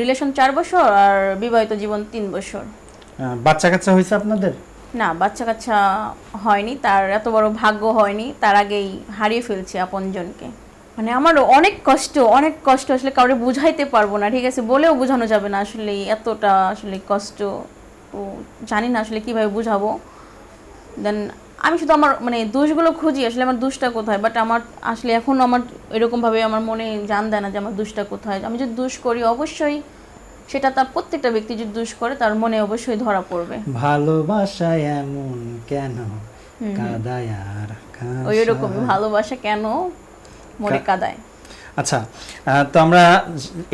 Relation চার বছর আর বিবাহিত জীবন তিন বছর। বাচ্চা কাচ্চা হয়েছে আপনাদের? না বাচ্চা কাচ্চা হয়নি তার এত বড় ভাগ্য হয়নি তার আগেই হারিয়ে ফেলছে আপনজনকে। মানে আমারও অনেক কষ্ট অনেক কষ্ট আসলে কাউকে বুঝাইতে পারব না ঠিক আছে? বলেও বোঝানো যাবে না আসলে এতটা আসলে কষ্ট। জানি না আসলে কীভাবে বুঝাবো। দেন আমি শুধু আমার মানে দোষগুলো খুঁজি আসলে আমার দোষটা কোথায়? বাট আমার আসলে এখন আমার এরকমভাবে আমার মনে জান দেয় না যে আমার দোষটা কোথায়। আমি যদি দোষ করি অবশ্যই সেটা তার প্রত্যেকটা ব্যক্তি যদি দোষ করে তার মনে অবশ্যই ধরা পড়বে। ভালোবাসা এমন কেন? কাদায় আর ওই রকম ভালোবাসা কেন? মনে কাদায়। আচ্ছা তো আমরা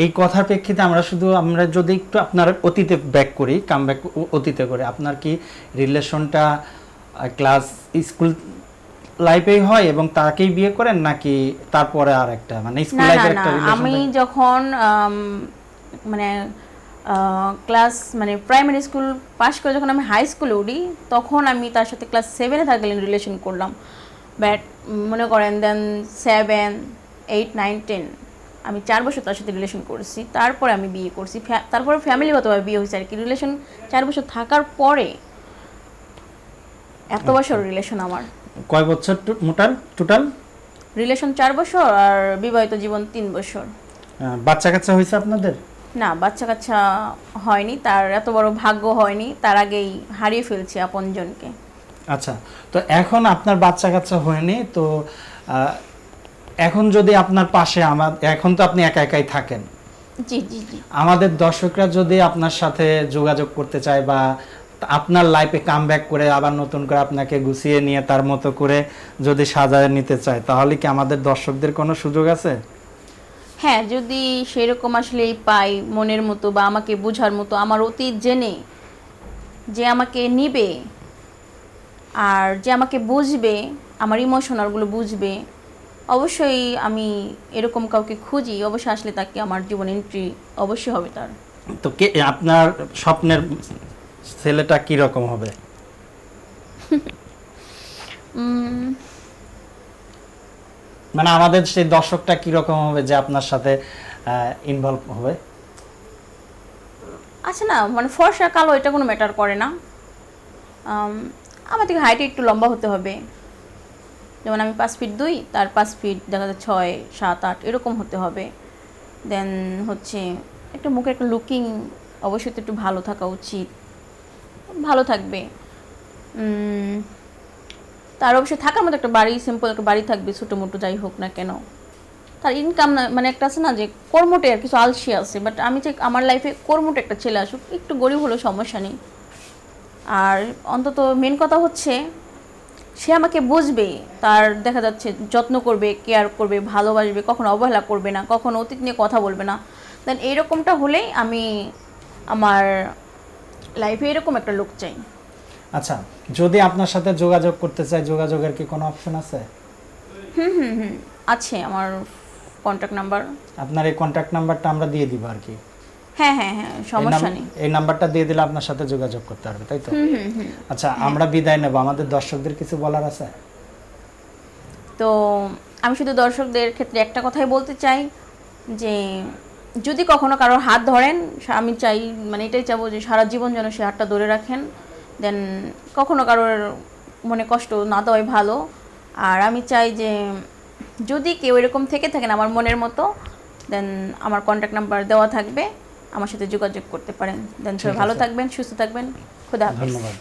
এই কথার প্রেক্ষিতে আমরা শুধু আমরা যদি একটু আপনার অতীতে ব্যাক করি কাম ব্যাক অতীতে করে আপনার কি রিলেশনটা ক্লাস স্কুল লাইফেই হয় এবং তাকেই বিয়ে করেন নাকি তারপরে আর একটা? মানে স্কুল লাইফের না একটা আমি যখন মানে ক্লাস মানে প্রাইমারি স্কুল পাশ করে যখন আমি হাই স্কুলে উঠি তখন আমি তার সাথে ক্লাস সেভেনে থাকলেন রিলেশন করলাম। বাট মনে করেন then seven eight nine ten আমি চার বছর তার সাথে রিলেশন করেছি। তারপরে আমি বিয়ে করছি। তারপরে ফ্যামিলিগতভাবে বিয়ে হয়েছে আর কি। রিলেশন চার বছর থাকার পরে এত বছর রিলেশন আমার। কয় বছর মোটাল? টোটাল রিলেশন চার বছর আর বিবাহিত জীবন তিন বছর। বাচ্চা কাচ্চা হয়েছে আপনাদের? না বাচ্চা কাচ্চা হয়নি তার এত বড় ভাগ্য হয়নি তার আগেই হারিয়ে ফেলছে আপনজনকে আচ্ছা তো এখন আপনার বাচ্চা কাচ্চা হয়নি তো এখন যদি আপনার পাশে আমার এখন তো আপনি একা একাই থাকেন। জি জি জি। আমাদের দর্শকরা যদি আপনার সাথে যোগাযোগ করতে চায় বা আপনার লাইফে কাম ব্যাক করে আবার নতুন করে আপনাকে গুছিয়ে নিয়ে তার মতো করে যদি সাজায় নিতে চায় তাহলে কি আমাদের দর্শকদের কোনো সুযোগ আছে? হ্যাঁ যদি সেরকম আসলে পাই মনের মতো বা আমাকে বোঝার মতো আমার অতীত জেনে যে আমাকে নিবে আর যে আমাকে বুঝবে আমার ইমোশনালগুলো বুঝবে অবশ্যই আমি এরকম কাউকে খুঁজি অবশ্যই আসলে তাকে আমার জীবন এন্ট্রি অবশ্যই হবে তার। তো কে আপনার স্বপ্নের ছেলেটা কি রকম হবে? মানে আমাদের সেই দর্শকটা কি রকম হবে যে আপনার সাথে ইনভলভ হবে? আচ্ছা না মানে ফর্সা কালো এটা কোনো ম্যাটার করে না। আমার থেকে হাইটে একটু লম্বা হতে হবে। যেমন আমি পাঁচ ফিট দুই তার পাঁচ ফিট দেখা যায় ছয় সাত আট এরকম হতে হবে। দেন হচ্ছে একটা মুখে একটা লুকিং অবশ্যই তো একটু ভালো থাকা উচিত। ভালো থাকবে। তার অবশ্যই থাকার মতো একটা বাড়ি সিম্পল একটা বাড়ি থাকবে, ছোটো মোটো যাই হোক না কেন। তার ইনকাম না মানে একটা আছে না যে কর্মটে আর কিছু আলসি আছে বাট আমি চাই আমার লাইফে কর্মটে একটা ছেলে আসুক, একটু গরিব হলেও সমস্যা নেই। আর অন্তত মেন কথা হচ্ছে, সে আমাকে বুঝবে, তার দেখা যাচ্ছে যত্ন করবে কেয়ার করবে, ভালোবাসবে, কখনো অবহেলা করবে না, কখনো অতীত নিয়ে কথা বলবে না। দেন এইরকমটা হলেই আমি আমার লাইফে এরকম একটা লোক চাই। আচ্ছা যদি আপনার সাথে যোগাযোগ করতে চায় যোগাযোগের কি কোনো অপশন আছে? হুম হুম হুম আছে আমার কন্ট্যাক্ট নাম্বার আপনার এই কন্ট্যাক্ট নাম্বারটা আমরা দিয়ে দিব আর কি। হ্যাঁ হ্যাঁ হ্যাঁ সমস্যা নেই। এই নাম্বারটা দিয়ে দিলে আপনার সাথে যোগাযোগ করতে পারবে তাই তো? হুম হুম হুম। আচ্ছা আমরা বিদায় নেব। আমাদের দর্শকদের কিছু বলার আছে? তো আমি শুধু দর্শকদের ক্ষেত্রে একটা কথাই বলতে চাই যে যদি কখনো কারোর হাত ধরেন আমি চাই মানে এটাই চাবো যে সারা জীবন যেন সে হাতটা ধরে রাখেন। দেন কখনো কারোর মনে কষ্ট না দেওয়াই ভালো। আর আমি চাই যে যদি কেউ এরকম থেকে থাকেন আমার মনের মতো দেন আমার কন্ট্যাক্ট নাম্বার দেওয়া থাকবে। আমার সাথে যোগাযোগ করতে পারেন। দেন সবাই ভালো থাকবেন সুস্থ থাকবেন। খুদা ধন্যবাদ।